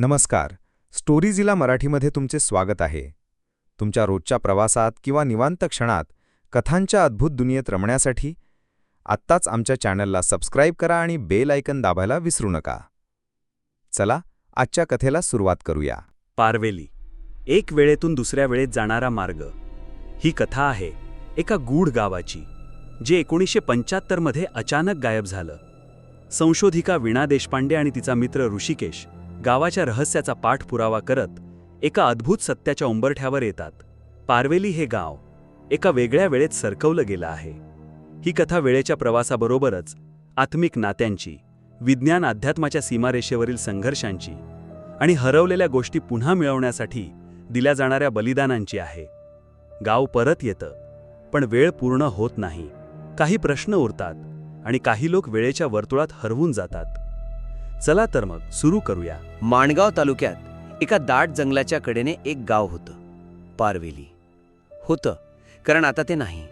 नमस्कार. स्टोरीजीला मराठीमध्ये तुमचे स्वागत आहे. तुमच्या रोजच्या प्रवासात किंवा निवांत क्षणात कथांच्या अद्भुत दुनियेत रमण्यासाठी आत्ताच आमच्या चॅनलला सबस्क्राईब करा आणि बेल आयकन दाबायला विसरू नका. चला आजच्या कथेला सुरुवात करूया. पारवेली. एक वेळेतून दुसऱ्या वेळेत जाणारा मार्ग. ही कथा आहे एका गूढ गावाची जे एकोणीसशे पंच्याहत्तरमध्ये अचानक गायब झालं. संशोधिका वीणा देशपांडे आणि तिचा मित्र ऋषिकेश गावाच्या रहस्याचा पाठपुरावा करत एका अद्भुत सत्याच्या उंबरठ्यावर येतात. पारवेली हे गाव एका वेगळ्या वेळेत सरकवलं गेलं आहे. ही कथा वेळेच्या प्रवासाबरोबरच आत्मिक नात्यांची विज्ञान अध्यात्माच्या सीमारेषेवरील संघर्षांची आणि हरवलेल्या गोष्टी पुन्हा मिळवण्यासाठी दिल्या जाणाऱ्या बलिदानांची आहे. गाव परत येतं पण वेळ पूर्ण होत नाही. काही प्रश्न उरतात आणि काही लोक वेळेच्या वर्तुळात हरवून जातात. चला तर मग सुरू करूया. माणगाव तालुक्यात एका दाट जंगलाच्या कडेने एक गाव होतं. पारवेली. होतं कारण आता ते नाही.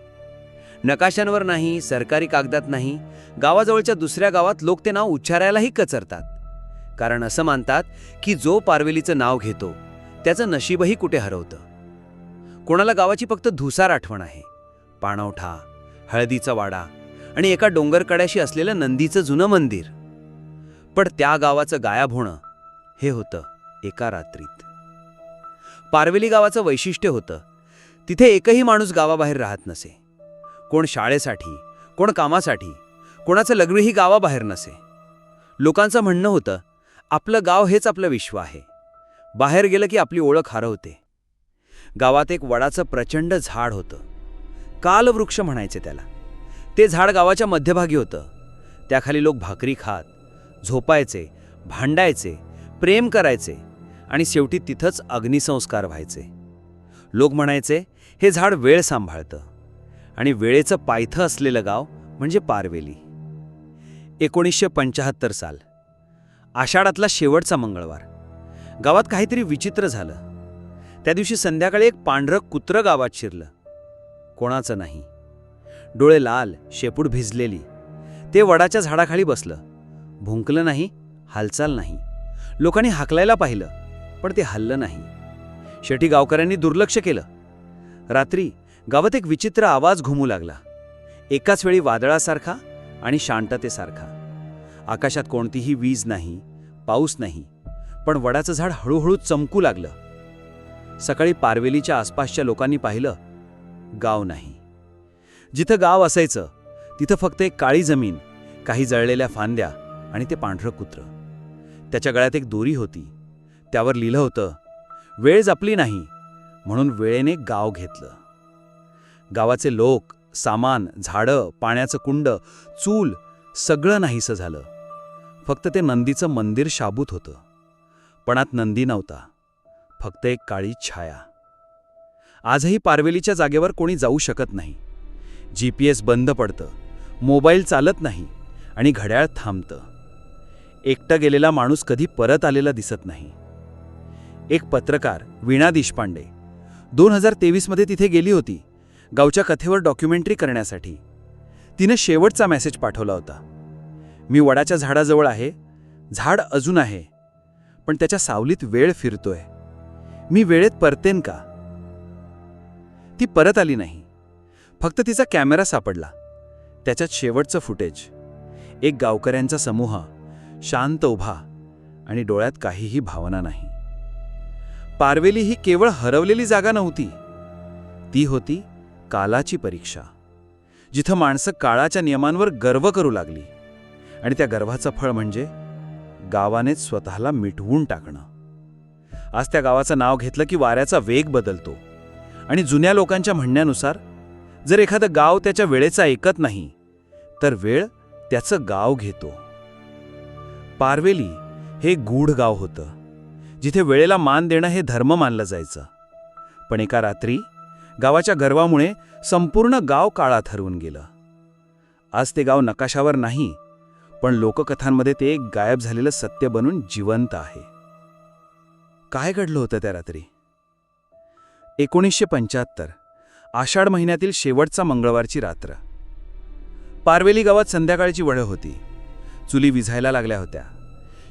नकाशांवर नाही सरकारी कागदात नाही गावाजवळच्या दुसऱ्या गावात लोक ते नाव उच्चारायलाही कचरतात. कारण असं मानतात की जो पारवेलीचं नाव घेतो त्याचं नशीबही कुठे हरवतं. कोणाला गावाची फक्त धुसार आठवण आहे. पाणवठा हळदीचा वाडा आणि एका डोंगरकड्याशी असलेलं नंदीचं जुनं मंदिर. पण त्या गावाचं गायब होणं हे होतं एका रात्रीत. पारवेली गावाचं वैशिष्ट्य होतं तिथे एकही माणूस गावाबाहेर राहत नसे. कोण शाळेसाठी कोण कामासाठी कोणाचं लग्नही गावाबाहेर नसे. लोकांचं म्हणणं होतं आपलं गाव हेच आपलं विश्व आहे. बाहेर गेलं की आपली ओळख हरवते. गावात एक वडाचं प्रचंड झाड होतं. कालवृक्ष म्हणायचे त्याला. ते झाड गावाच्या मध्यभागी होतं. त्याखाली लोक भाकरी खात झोपायचे भांडायचे प्रेम करायचे आणि शेवटी तिथंच अग्निसंस्कार व्हायचे. लोक म्हणायचे हे झाड वेळ सांभाळतं आणि वेळेचं पायथं असलेलं गाव म्हणजे पारवेली. एकोणीसशे पंचाहत्तर साल. आषाढातला शेवटचा मंगळवार. गावात काहीतरी विचित्र झालं. त्या दिवशी संध्याकाळी एक पांढरं कुत्रं गावात शिरलं. कोणाचं नाही. डोळे लाल शेपूट भिजलेली. ते वडाच्या झाडाखाली बसलं. भुंकलं नाही हालचाल नाही. लोकांनी हाकलायला पाहिलं पण ते हल्लं नाही. शेटी गावकऱ्यांनी दुर्लक्ष केलं. रात्री गावात एक विचित्र आवाज घुमू लागला. एकाच वेळी वादळासारखा आणि शांततेसारखा. आकाशात कोणतीही वीज नाही पाऊस नाही पण वडाचं झाड हळूहळू चमकू लागलं. सकाळी पारवेलीच्या आसपासच्या लोकांनी पाहिलं गाव नाही. जिथं गाव असायचं तिथं फक्त एक काळी जमीन काही जळलेल्या फांद्या आणि ते पांढरं कुत्र. त्याच्या गळ्यात एक दोरी होती. त्यावर लिहिलं होतं वेळ जपली नाही म्हणून वेळेने गाव घेतलं. गावाचे लोक सामान झाडं पाण्याचं कुंड चूल सगळं नाहीसं झालं. फक्त ते नंदीचं मंदिर शाबूत होतं. पणात नंदी नव्हता. फक्त एक काळी छाया. आजही पारवेलीच्या जागेवर कोणी जाऊ शकत नाही. जी पी एस बंद पडतं. मोबाईल चालत नाही आणि घड्याळ थांबतं. एकटा गेलेला माणूस कधी परत आलेला दिसत नाही. एक पत्रकार वीणा देशपांडे. दोन हजार तेवीसमध्ये तिथे गेली होती गावच्या कथेवर डॉक्युमेंटरी करण्यासाठी. तिनं शेवटचा मेसेज पाठवला होता. मी वडाच्या झाडाजवळ आहे झाड अजून आहे पण त्याच्या सावलीत वेळ फिरतोय. मी वेळेत परतेन का? ती परत आली नाही. फक्त तिचा कॅमेरा सापडला. त्याच्यात शेवटचं फुटेज. एक गावकऱ्यांचा समूह. शांत उभा आणि डोळ्यात काहीही भावना नाही. पारवेली ही केवळ हरवलेली जागा नव्हती. ती होती कालाची परीक्षा जिथं माणसं काळाच्या नियमांवर गर्व करू लागली आणि त्या गर्वाचं फळ म्हणजे गावानेच स्वतःला मिटवून टाकणं. आज त्या गावाचं नाव घेतलं की वाऱ्याचा वेग बदलतो आणि जुन्या लोकांच्या म्हणण्यानुसार जर एखादं गाव त्याच्या वेळेचा ऐकत नाही तर वेळ त्याचं गाव घेतो. पारवेली हे गूढ गाव होतं जिथे वेळेला मान देणं हे धर्म मानलं जायचं. पण एका रात्री गावाच्या गर्वामुळे संपूर्ण गाव काळात हरवून गेलं. आज ते गाव नकाशावर नाही पण लोककथांमध्ये ते एक गायब झालेलं सत्य बनून जिवंत आहे. काय घडलं होतं त्या रात्री? एकोणीसशे पंच्याहत्तर आषाढ महिन्यातील शेवटचा मंगळवारची रात्र. पारवेली गावात संध्याकाळची वळ होती. चुली विझायला लागल्या होत्या.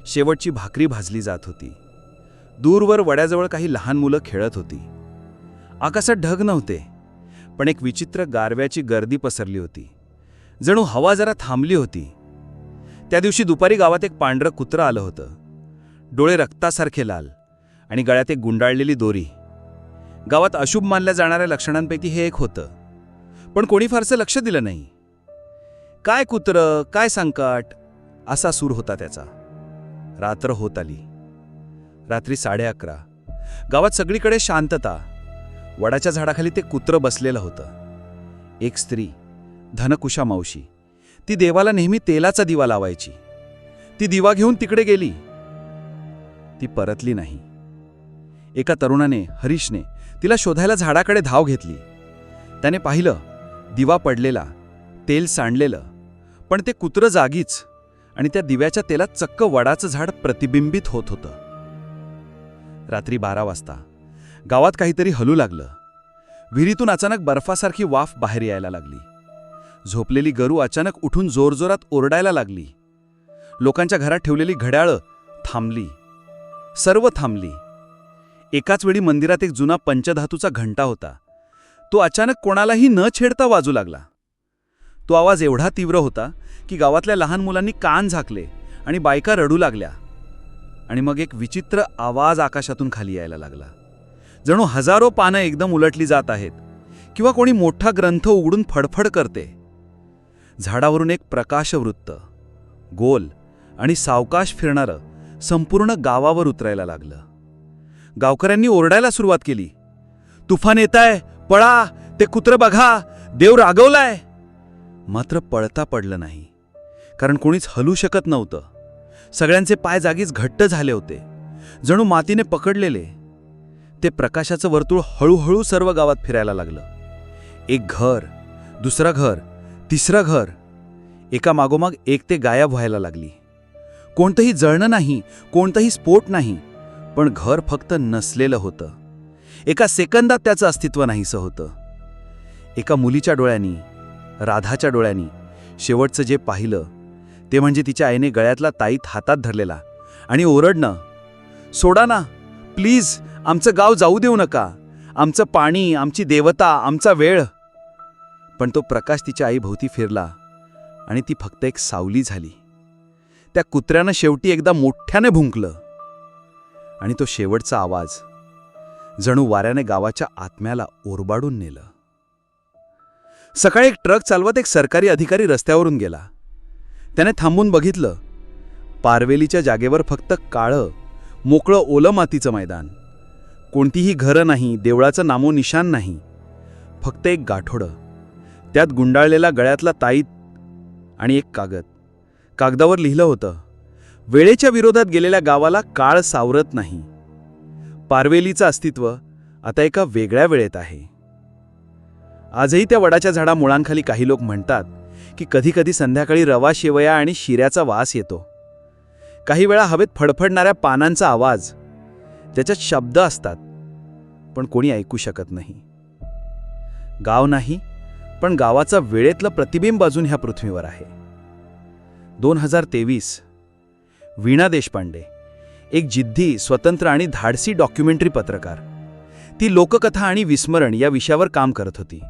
शेवटची भाकरी भाजली जात होती. दूरवर वड्याजवळ काही लहान मुलं खेळत होती. आकाशात ढग नव्हते पण एक विचित्र गारव्याची गर्दी पसरली होती. जणू हवा जरा थांबली होती. त्या दिवशी दुपारी गावात एक पांढरं कुत्रं आलं होतं. डोळे रक्तासारखे लाल आणि गळ्यात एक गुंडाळलेली दोरी. गावात अशुभ मानल्या जाणाऱ्या लक्षणांपैकी हे एक होतं. पण कोणी फारसं लक्ष दिलं नाही. काय कुत्रं? काय संकट? असा सूर होता त्याचा. रात्र होत आली. रात्री साडे अकरा. गावात सगळीकडे शांतता. वडाच्या झाडाखाली ते कुत्रं बसलेलं होतं. एक स्त्री धनकुशा मावशी. ती देवाला नेहमी तेलाचा दिवा लावायची. ती दिवा घेऊन तिकडे गेली. ती परतली नाही. एका तरुणाने हरीशने तिला शोधायला झाडाकडे धाव घेतली. त्याने पाहिलं दिवा पडलेला तेल सांडलेलं पण ते कुत्रं जागीच आणि त्या दिव्याच्या तेलात चक्क वडाचं झाड प्रतिबिंबित होत होतं. रात्री बारा वाजता गावात काहीतरी हलू लागलं. विहिरीतून अचानक बर्फासारखी वाफ बाहेर यायला लागली. झोपलेली गरू अचानक उठून जोरजोरात ओरडायला लागली. लोकांच्या घरात ठेवलेली घड्याळं थांबली. सर्व थांबली. एकाच वेळी मंदिरात एक जुना पंचधातूचा घंटा होता. तो अचानक कोणालाही न छेडता वाजू लागला. तो आवाज एवढा तीव्र होता की गावातल्या लहान मुलांनी कान झाकले आणि बायका रडू लागल्या. आणि मग एक विचित्र आवाज आकाशातून खाली यायला लागला. जणू हजारो पानं एकदम उलटली जात आहेत किंवा कोणी मोठा ग्रंथ उघडून फडफड करते. झाडावरून एक प्रकाशवृत्त गोल आणि सावकाश फिरणारं संपूर्ण गावावर उतरायला लागलं. गावकऱ्यांनी ओरडायला सुरुवात केली. तुफान येताय पळा ते कुत्र बघा देव रागवलाय. मात्र पळता पडलं नाही. कारण कोणीच हलू शकत नव्हतं. सगळ्यांचे पाय जागीच घट्ट झाले होते. जणू मातीने पकडलेले. ते प्रकाशाचं वर्तुळ हळूहळू सर्व गावात फिरायला लागलं. एक घर दुसरं घर तिसरं घर. एका मागोमाग एक ते गायब व्हायला लागली. कोणतंही जळणं नाही कोणतंही स्फोट नाही पण घर फक्त नसलेलं होतं. एका सेकंदात त्याचं अस्तित्व नाहीसं होतं. एका मुलीच्या डोळ्यांनी राधाच्या डोळ्यांनी शेवटचं जे पाहिलं ते म्हणजे तिच्या आईने गळ्यातला ताईत हातात धरलेला. आणि ओरडणं सोडा ना प्लीज आमचं गाव जाऊ देऊ नका. आमचं पाणी आमची देवता आमचा वेळ. पण तो प्रकाश तिच्या आईभोवती फिरला आणि ती फक्त एक सावली झाली. त्या कुत्र्यानं शेवटी एकदा मोठ्याने भुंकलं. आणि तो शेवटचा आवाज जणू वाऱ्याने गावाच्या आत्म्याला ओरबाडून नेलं. सकाळी एक ट्रक चालवत एक सरकारी अधिकारी रस्त्यावरून गेला. त्याने थांबून बघितलं पारवेलीच्या जागेवर फक्त काळं मोकळं ओलं मातीचं मैदान. कोणतीही घरं नाही देवळाचं नामोनिशान नाही फक्त एक गाठोडं. त्यात गुंडाळलेला गळ्यातला ताईत आणि एक कागद. कागदावर लिहिलं होतं वेळेच्या विरोधात गेलेल्या गावाला काळ सावरत नाही. पारवेलीचं अस्तित्व आता एका वेगळ्या वेळेत आहे. आजही त्या वडाच्या झाडा मुळांखाली काही लोक म्हणतात की कधीकधी संध्याकाळी रवा शेवया आणि शिऱ्याचा वास येतो. काही वेळा हवेत फडफडणाऱ्या पानांचा आवाज त्याच्यात शब्द असतात पण कोणी ऐकू शकत नाही. गाव नाही पण गावाचा वेळेतलं प्रतिबिंब अजून ह्या पृथ्वीवर आहे. दोन हजार तेवीस वीणा देशपांडे एक जिद्दी स्वतंत्र आणि धाडसी डॉक्युमेंटरी पत्रकार. ती लोककथा आणि विस्मरण या विषयावर काम करत होती.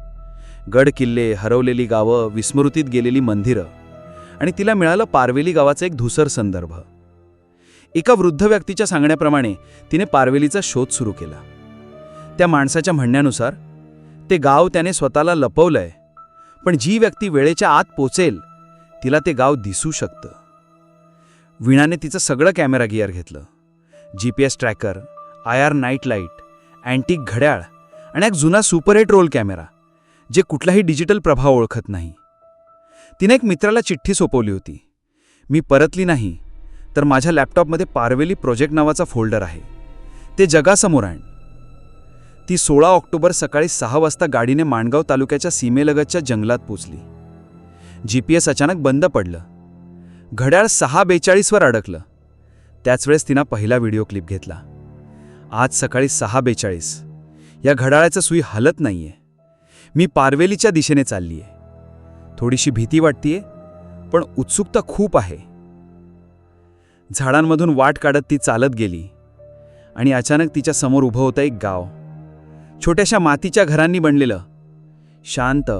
गड किल्ले हरवलेली गावं विस्मृतीत गेलेली मंदिरं. आणि तिला मिळालं पारवेली गावाचा एक धुसर संदर्भ. एका वृद्ध व्यक्तीच्या सांगण्याप्रमाणे तिने पारवेलीचा शोध सुरू केला. त्या माणसाच्या म्हणण्यानुसार ते गाव त्याने स्वतःला लपवलंय पण जी व्यक्ती वेळेच्या आत पोचेल तिला ते गाव दिसू शकतं. वीणाने तिचं सगळं कॅमेरा गिअर घेतलं. G P S tracker I R night light antique घड्याळ आणि एक जुना सुपर एट रोल कॅमेरा. जे कुठलाही डिजिटल प्रभाव ओळखत नाही. तिने एक मित्राला चिठ्ठी सोपवली होती. मी परतली नाही तर माझ्या लॅपटॉपमध्ये पारवेली प्रोजेक्ट नावाचा फोल्डर आहे. ते जगासमोर आण. ती सोळा ऑक्टोबर सकाळी सहा वाजता गाडीने माणगाव तालुक्याच्या सीमेलगतच्या जंगलात पोचली. जी पी एस अचानक बंद पडलं. घड्याळ सहा बेचाळीसवर अडकलं. त्याच वेळेस तिनं पहिला व्हिडिओ क्लिप घेतला. आज सकाळी सहा बेचाळीस. या घड्याळाचं सुई हलत नाहीये. मी पारवेलीच्या दिशेने चालली आहे थोडीशी भीती वाटतीये पण उत्सुकता खूप आहे. झाडांमधून वाट काढत ती चालत गेली आणि अचानक तिच्या समोर उभं होतं एक गाव. छोट्याशा मातीच्या घरांनी बनलेलं. शांत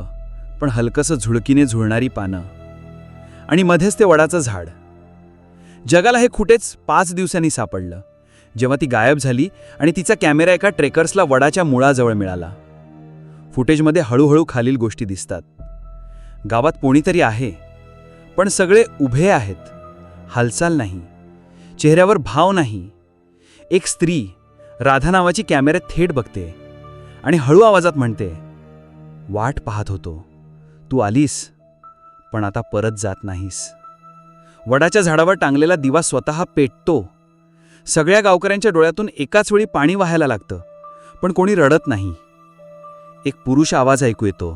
पण हलकसं झुळकीने झुळणारी पानं. आणि मध्येच ते वडाचं झाड. जगाला हे कुठेच पाच दिवसांनी सापडलं. जेव्हा ती गायब झाली आणि तिचा कॅमेरा एका ट्रेकर्सला वडाच्या मुळाजवळ मिळाला. फुटेजमध्ये हळूहळू खालील गोष्टी दिसतात. गावात कोणीतरी आहे पण सगळे उभे आहेत. हालचाल नाही. चेहऱ्यावर भाव नाही. एक स्त्री राधा नावाची कॅमेऱ्यात थेट बघते आणि हळू आवाजात म्हणते वाट पाहत होतो. तू आलीस पण आता परत जात नाहीस. वडाच्या झाडावर टांगलेला दिवा स्वतः पेटतो. सगळ्या गावकऱ्यांच्या डोळ्यातून एकाच वेळी पाणी वाहायला लागतं पण कोणी रडत नाही. एक पुरुष आवाज ऐकू येतो.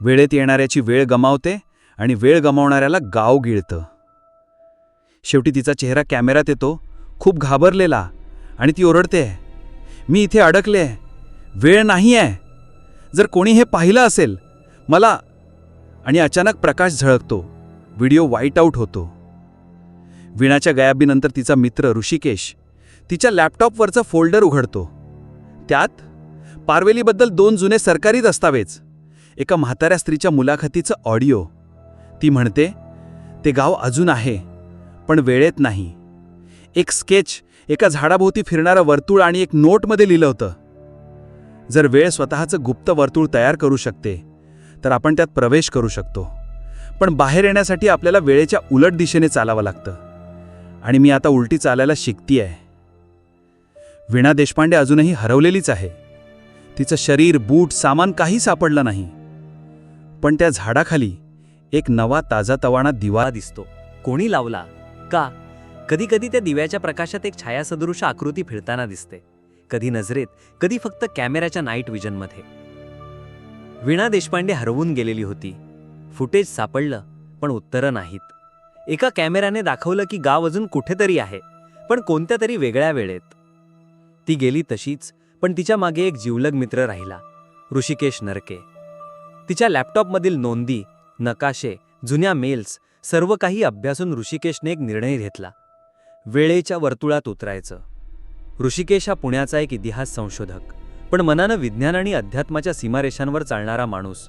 वेळेत येणाऱ्याची वेळ गमावते आणि वेळ गमावणाऱ्याला गाव गिळतं. शेवटी तिचा चेहरा कॅमेऱ्यात येतो. खूप घाबरलेला आणि ती ओरडते मी इथे अडकले वेळ नाही आहे. जर कोणी हे पाहिलं असेल मला आणि अचानक प्रकाश झळकतो. व्हिडिओ वाईट आऊट होतो. वीणाच्या गयाबीनंतर तिचा मित्र ऋषिकेश तिच्या लॅपटॉपवरचं फोल्डर उघडतो. त्यात पारवेलीबद्दल दोन जुने सरकारी दस्तावेज. एका म्हाताऱ्या स्त्रीच्या मुलाखतीचं ऑडिओ. ती म्हणते ते गाव अजून आहे पण वेळेत नाही. एक स्केच एका झाडाभोवती फिरणारं वर्तुळ आणि एक नोटमध्ये लिहिलं होतं. जर वेळ स्वतःचं गुप्त वर्तुळ तयार करू शकते तर आपण त्यात प्रवेश करू शकतो. पण बाहेर येण्यासाठी आपल्याला वेळेच्या उलट दिशेने चालावं लागतं. आणि मी आता उलटी चालायला शिकती आहे वीणा देशपांडे अजूनही हरवलेलीच आहे. तिचं शरीर बूट सामान काही सापडलं नाही. पण त्या झाडाखाली एक नवा ताजा तवाणा दिवा दिसतो. कोणी लावला? का? कधी कधी त्या दिव्याच्या प्रकाशात एक छायासदृश आकृती फिरताना दिसते. कधी नजरेत कधी फक्त कॅमेऱ्याच्या नाईट विजनमध्ये वीणा देशपांडे हरवून गेलेली होती. फुटेज सापडलं पण उत्तरं नाहीत. एका कॅमेऱ्याने दाखवलं की गाव अजून कुठेतरी आहे पण कोणत्या तरी वेगळ्या वेळेत. ती गेली तशीच पण तिच्यामागे एक जीवलग मित्र राहिला ऋषिकेश नरके. तिच्या लॅपटॉपमधील नोंदी नकाशे जुन्या मेल्स सर्व काही अभ्यासून ऋषिकेशने एक निर्णय घेतला. वेळेच्या वर्तुळात उतरायचं. ऋषिकेश हा पुण्याचा एक इतिहास संशोधक पण मनानं विज्ञान आणि अध्यात्माच्या सीमारेषांवर चालणारा माणूस.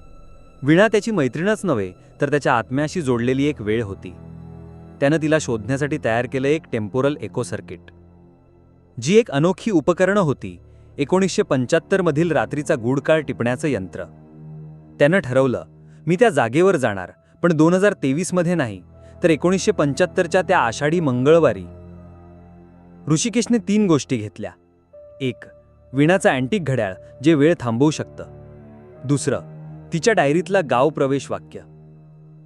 विणा त्याची मैत्रीणच नव्हे तर त्याच्या आत्म्याशी जोडलेली एक वेळ होती. त्यानं तिला शोधण्यासाठी तयार केलं एक टेम्पोरल एको सर्किट. जी एक अनोखी उपकरणं होती एकोणीसशे पंच्याहत्तरमधील रात्रीचा गूढकाळ टिपण्याचं यंत्र. त्यानं ठरवलं मी त्या जागेवर जाणार पण दोन हजार तेवीसमध्ये नाही तर एकोणीसशे पंच्याहत्तरच्या त्या आषाढी मंगळवारी. ऋषिकेशने तीन गोष्टी घेतल्या. एक विणाचं अँटिक घड्याळ जे वेळ थांबवू शकतं. दुसरं तिच्या डायरीतला गाव प्रवेश वाक्य.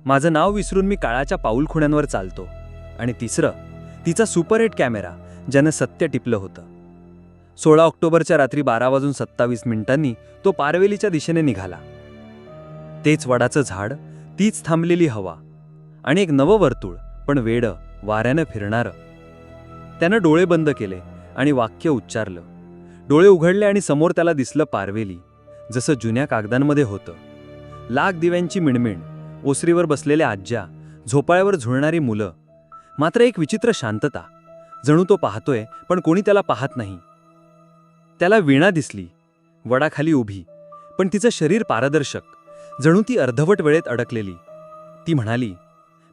माझं नाव विसरून मी काळाच्या पाऊलखुण्यांवर चालतो. आणि तिसरं तिचा सुपरहिट कॅमेरा ज्यानं सत्य टिपलं होतं. सोळा ऑक्टोबरच्या रात्री बारा वाजून सत्तावीस मिनिटांनी तो पारवेलीच्या दिशेने निघाला. तेच वडाचं झाड तीच थांबलेली हवा आणि एक नवं वर्तुळ पण वेडं वाऱ्यानं फिरणारं. त्यानं डोळे बंद केले आणि वाक्य उच्चारलं. डोळे उघडले आणि समोर त्याला दिसलं पारवेली जसं जुन्या कागदांमध्ये होतं. लाख दिव्यांची मिणमिण ओसरीवर बसलेल्या आज्या झोपाळ्यावर झुळणारी मुलं. मात्र एक विचित्र शांतता. जणू तो पाहतोय पण कोणी त्याला पाहत नाही. त्याला वीणा दिसली. वडाखाली उभी. पण तिचं शरीर पारदर्शक. जणू ती अर्धवट वेळेत अडकलेली. ती म्हणाली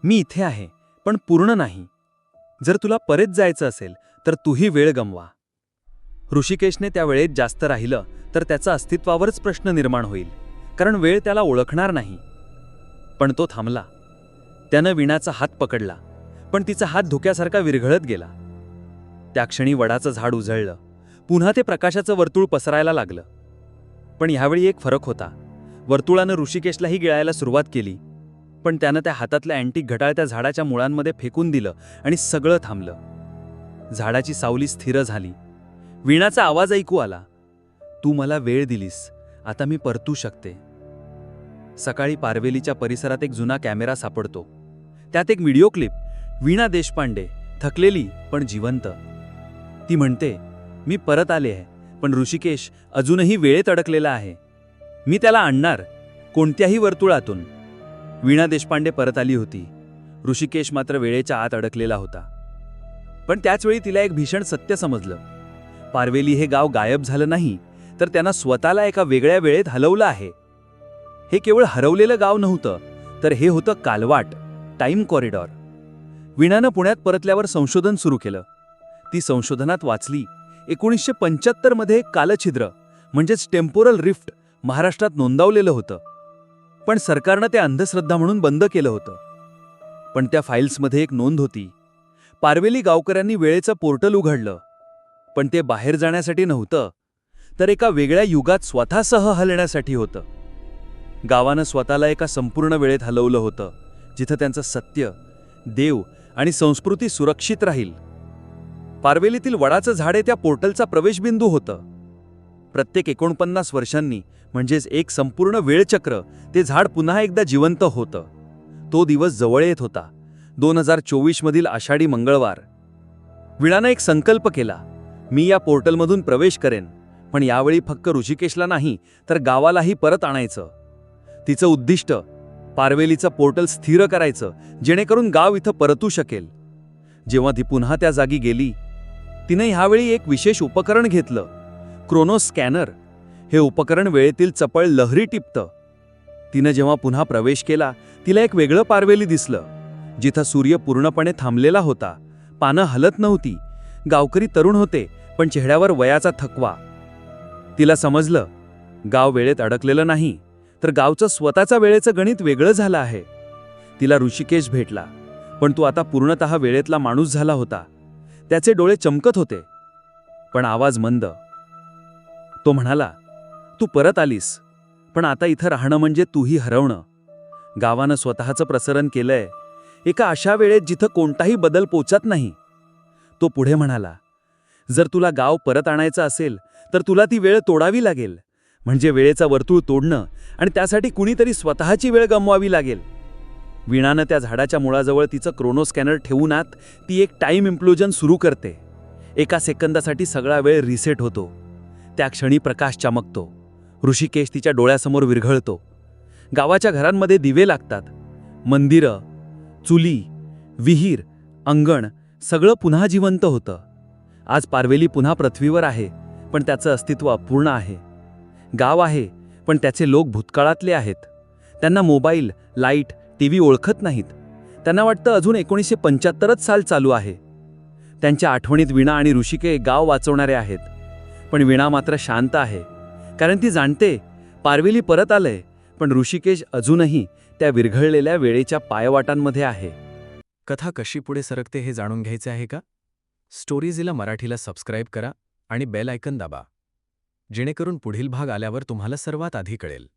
मी इथे आहे पण पूर्ण नाही. जर तुला परत जायचं असेल तर तूही वेळ गमवा. ऋषिकेशने त्या वेळेत जास्त राहिलं तर त्याचा अस्तित्वावरच प्रश्न निर्माण होईल. कारण वेळ त्याला ओळखणार नाही. पण तो थांबला. त्यानं विणाचा हात पकडला. पण तिचा हात धुक्यासारखा विरघळत गेला. त्या क्षणी वडाचं झाड उजळलं. पुन्हा ते प्रकाशाचं वर्तुळ पसरायला लागलं. पण ह्यावेळी एक फरक होता. वर्तुळानं ऋषिकेशलाही गिळायला सुरुवात केली. पण त्यानं त्या हातातल्या अँटिक घटाळ त्या झाडाच्या मुळांमध्ये फेकून दिलं आणि सगळं थांबलं. झाडाची सावली स्थिर झाली. वीणाचा आवाज ऐकू आला. तू मला वेळ दिलीस. आता मी परतू शकते. सकाळी पारवेलीच्या परिसरात एक जुना कॅमेरा सापडतो. त्यात एक व्हिडिओ क्लिप. वीणा देशपांडे थकलेली पण जिवंत. ती म्हणते मी परत आले आहे पण ऋषिकेश अजूनही वेळेत अडकलेला आहे. मी त्याला आणणार कोणत्याही वर्तुळातून. वीणा देशपांडे परत आली होती. ऋषिकेश मात्र वेळेच्या आत अडकलेला होता. पण त्याचवेळी तिला एक भीषण सत्य समजलं. पारवेली हे गाव गायब झालं नाही तर त्यांना स्वतःला एका वेगळ्या वेळेत हलवलं आहे. हे केवळ हरवलेलं गाव नव्हतं तर हे होतं कालवाट टाईम कॉरिडॉर. विणानं पुण्यात परतल्यावर संशोधन सुरू केलं. ती संशोधनात वाचली एकोणीसशे पंच्याहत्तरमध्ये कालछिद्र म्हणजेच टेम्पोरल रिफ्ट महाराष्ट्रात नोंदवलेलं होतं. पण सरकारनं ते अंधश्रद्धा म्हणून बंद केलं होतं. पण त्या फाईल्समध्ये एक नोंद होती. पारवेली गावकऱ्यांनी वेळेचं पोर्टल उघडलं. पण ते बाहेर जाण्यासाठी नव्हतं तर एका वेगळ्या युगात स्वतःसह हलण्यासाठी होतं. गावानं स्वतःला एका संपूर्ण वेळेत हलवलं होतं जिथं त्यांचं सत्य देव आणि संस्कृती सुरक्षित राहील. पारवेलीतील वडाचं झाडे त्या पोर्टलचा प्रवेशबिंदू होतं. प्रत्येक एकोणपन्नास वर्षांनी म्हणजेच एक संपूर्ण वेळचक्र ते झाड पुन्हा एकदा जिवंत होतं. तो दिवस जवळ येत होता. दोन हजार चोवीसमधील आषाढी मंगळवार. विळानं एक संकल्प केला. मी या पोर्टलमधून प्रवेश करेन. पण यावेळी फक्त ऋषिकेशला नाही तर गावालाही परत आणायचं. तिचं उद्दिष्ट पारवेलीचं पोर्टल स्थिर करायचं जेणेकरून गाव इथं परतू शकेल. जेव्हा ती पुन्हा त्या जागी गेली तिने ह्यावेळी एक विशेष उपकरण घेतलं. Chrono scanner. हे उपकरण वेळेतील चपळ लहरी टिपतं. तिनं जेव्हा पुन्हा प्रवेश केला तिला एक वेगळं पारवेली दिसलं. जिथं सूर्य पूर्णपणे थांबलेला होता. पानं हलत नव्हती. गावकरी तरुण होते पण चेहऱ्यावर वयाचा थकवा. तिला समजलं गाव वेळेत अडकलेलं नाही तर गावचं स्वतःचा वेळेचं गणित वेगळं झालं आहे. तिला ऋषिकेश भेटला पण तो आता पूर्णतः वेळेतला माणूस झाला होता. त्याचे डोळे चमकत होते. पण आवाज मंद. तो म्हणाला तू परत आलीस. पण आता इथं राहणं म्हणजे तूही हरवणं. गावानं स्वतःचं प्रसरण केलंय. एका अशा वेळेत जिथं कोणताही बदल पोचत नाही. तो पुढे म्हणाला जर तुला गाव परत आणायचं असेल तर तुला ती वेळ तोडावी लागेल. म्हणजे वेळेचा वर्तुळ तोडणं आणि त्यासाठी कुणीतरी स्वतःची वेळ गमवावी लागेल. विणानं त्या झाडाच्या मुळाजवळ तिचं क्रोनोस्कॅनर ठेवून आत ती एक टाईम इम्प्लोजन सुरू करते. एका सेकंदासाठी सगळा वेळ रिसेट होतो. त्या क्षणी प्रकाश चमकतो. ऋषिकेश तिच्या डोळ्यासमोर विरघळतो. गावाच्या घरांमध्ये दिवे लागतात. मंदिरं चुली विहीर अंगण सगळं पुन्हा जिवंत होतं. आज पारवेली पुन्हा पृथ्वीवर आहे पण त्याचं अस्तित्व अपूर्ण आहे. गाव आहे पण त्याचे लोक भूतकाळातले आहेत. त्यांना मोबाईल लाइट टीव्ही ओळखत नाहीत. त्यांना वाटतं अजून एकोणीसशे पंच्याहत्तरच साल चालू आहे. त्यांच्या आठवणीत विणा आणि ऋषिके गाव वाचवणारे आहेत. पण विणा मात्र शांत आहे. कारण ती जाणते पारवेली परत आलंय पण ऋषिकेश अजूनही त्या विरघळलेल्या वेळेच्या पायवाटांमध्ये आहे. कथा कशी पुढे सरकते हे जाणून घ्यायचे आहे का? स्टोरीजीला मराठीला सबस्क्राईब करा आणि बेल आयकन दाबा. जेणेकरून पुढील भाग आल्यावर तुम्हाला सर्वात आधी कळेल.